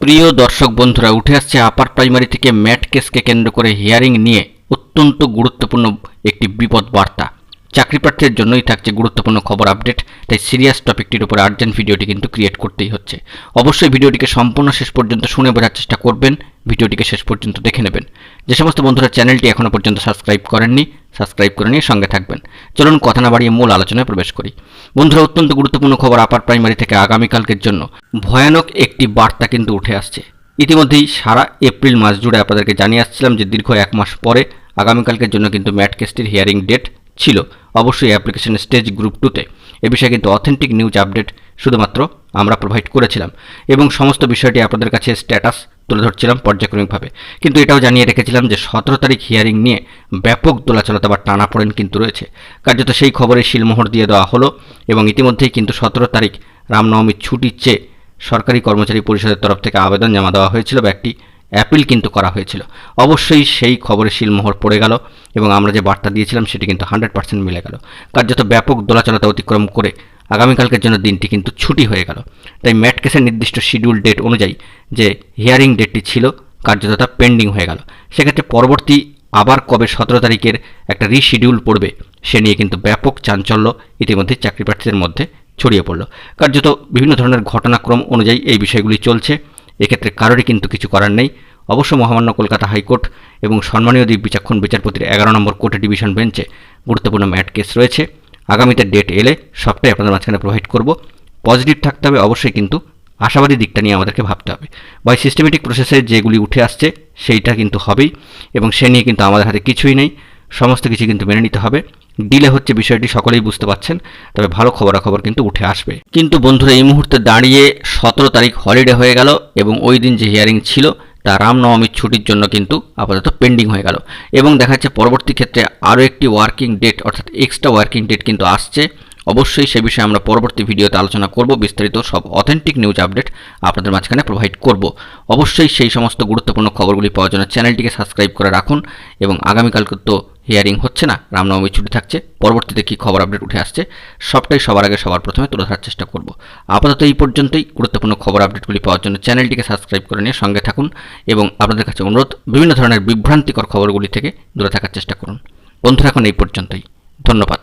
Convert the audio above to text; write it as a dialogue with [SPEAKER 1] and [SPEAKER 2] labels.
[SPEAKER 1] প্রিয় দর্শক বন্ধুরা, উঠে আসছে আপার প্রাইমারি থেকে ম্যাট কেসকে কেন্দ্র করে হিয়ারিং নিয়ে অত্যন্ত গুরুত্বপূর্ণ একটি বিপদ বার্তা। চাকরি প্রার্থীর জন্যই থাকছে গুরুত্বপূর্ণ খবর আপডেট, তাই সিরিয়াস টপিকটির উপর আর্জেন্ট ভিডিওটি কিন্তু ক্রিয়েট করতেই হচ্ছে। অবশ্যই ভিডিওটিকে সম্পূর্ণ শেষ পর্যন্ত শুনে বোঝার চেষ্টা করবেন, ভিডিওটিকে শেষ পর্যন্ত দেখে নেবেন। যে সমস্ত বন্ধুরা চ্যানেলটি এখনও পর্যন্ত সাবস্ক্রাইব করেননি, সাবস্ক্রাইব করে নিয়ে সঙ্গে থাকবেন। চলুন কথা না বাড়িয়ে মূল আলোচনায় প্রবেশ করি। বন্ধুরা, অত্যন্ত গুরুত্বপূর্ণ খবর আপার প্রাইমারি থেকে আগামীকালকের জন্য। ভয়ানক একটি বার্তা কিন্তু উঠে আসছে। ইতিমধ্যেই সারা এপ্রিল মাস জুড়ে আপনাদেরকে জানিয়ে আসছিলাম যে দীর্ঘ এক মাস পরে আগামীকালকের জন্য কিন্তু ম্যাট কেসটির হিয়ারিং ডেট ছিল অবশ্যই অ্যাপ্লিকেশন স্টেজ গ্রুপ টুতে এ বিষয়ে কিন্তু অথেন্টিক নিউজ আপডেট শুধুমাত্র আমরা প্রোভাইড করেছিলাম এবং সমস্ত বিষয়টি আপনাদের কাছে স্ট্যাটাস তুলে ধরছিলাম পর্যায়ক্রমিকভাবে। কিন্তু এটাও জানিয়ে রেখেছিলাম যে সতেরো তারিখ হিয়ারিং নিয়ে ব্যাপক দোলাচলতা বা টানাপোড়েন কিন্তু রয়েছে। কার্যত সেই খবরে শিলমোহর দিয়ে দেওয়া হলো এবং ইতিমধ্যেই কিন্তু সতেরো তারিখ রামনবমীর ছুটির চেয়ে সরকারি কর্মচারী পরিষদের তরফ থেকে আবেদন জমা দেওয়া হয়েছিল বা একটি অ্যাপিল কিন্তু করা হয়েছিল। অবশ্যই সেই খবরে শিলমোহর পড়ে গেল এবং আমরা যে বার্তা দিয়েছিলাম সেটি কিন্তু হান্ড্রেড পার্সেন্ট মিলে গেল। কার্যত ব্যাপক দোলাচলতা অতিক্রম করে আগামীকালকের জন্য দিনটি কিন্তু ছুটি হয়ে গেল। তাই ম্যাট কেসের নির্দিষ্ট শিডিউল ডেট অনুযায়ী যে হিয়ারিং ডেটটি ছিল, কার্যত তা পেন্ডিং হয়ে গেল। সেক্ষেত্রে পরবর্তী আবার কবে সতেরো তারিখের একটা রিশিডিউল পড়বে, সে নিয়ে কিন্তু ব্যাপক চাঞ্চল্য ইতিমধ্যে চাকরি প্রার্থীদের মধ্যে ছড়িয়ে পড়ল। কার্যত বিভিন্ন ধরনের ঘটনাক্রম অনুযায়ী এই বিষয়গুলি চলছে। এক্ষেত্রে কারোরই কিন্তু কিছু করার নেই। অবশ্য মহামান্য কলকাতা হাইকোর্ট এবং সম্মানীয় দ্বীপ বিচক্ষণ বিচারপতির এগারো নম্বর কোর্টে ডিভিশন বেঞ্চে গুরুত্বপূর্ণ ম্যাট কেস রয়েছে। আগামীতে ডেট এলে সবটাই আপনাদের মাঝখানে প্রোভাইড করব। পজিটিভ থাকতে হবে অবশ্যই কিন্তু আশাবাদী দিকটা নিয়ে আমাদেরকে ভাবতে হবে। বাই সিস্টেমেটিক প্রসেসে যেগুলি উঠে আসছে সেইটা কিন্তু হবেই এবং সে নিয়ে কিন্তু আমাদের হাতে কিছুই নেই। সমস্ত কিছু কিন্তু মেনে নিতে হবে। ডিলে হচ্ছে বিষয়টি সকলেই বুঝতে পারছেন, তবে ভালো খবরাখবর কিন্তু উঠে আসবে। কিন্তু বন্ধুরা, এই মুহূর্তে দাঁড়িয়ে সতেরো তারিখ হলিডে হয়ে গেল এবং ওই দিন যে হিয়ারিং ছিল তা রামনবমীর ছুটির জন্য কিন্তু আপাতত পেন্ডিং হয়ে গেল। এবং দেখা যাচ্ছে পরবর্তী ক্ষেত্রে আরও একটি ওয়ার্কিং ডেট অর্থাৎ এক্সট্রা ওয়ার্কিং ডেট কিন্তু আসছে। অবশ্যই সে বিষয়ে আমরা পরবর্তী ভিডিওতে আলোচনা করব। বিস্তারিত সব অথেন্টিক নিউজ আপডেট আপনাদের মাঝখানে প্রোভাইড করব। অবশ্যই সেই সমস্ত গুরুত্বপূর্ণ খবরগুলি পাওয়ার জন্য চ্যানেলটিকে সাবস্ক্রাইব করে রাখুন এবং আগামীকালকে তো হিয়ারিং হচ্ছে না, রামনবমী ছুটি থাকছে, পরবর্তীতে কী খবর আপডেট উঠে আসছে সবটাই সবার আগে সবার প্রথমে তুলে ধরার চেষ্টা করব। আপাতত এই পর্যন্তই, গুরুত্বপূর্ণ খবর আপডেটগুলি পাওয়ার জন্য চ্যানেলটিকে সাবস্ক্রাইব করে নিয়ে সঙ্গে থাকুন এবং আপনাদের কাছে অনুরোধ, বিভিন্ন ধরনের বিভ্রান্তিকর খবরগুলি থেকে দূরে থাকার চেষ্টা করুন। বন্ধুরা, এখন এই পর্যন্তই, ধন্যবাদ।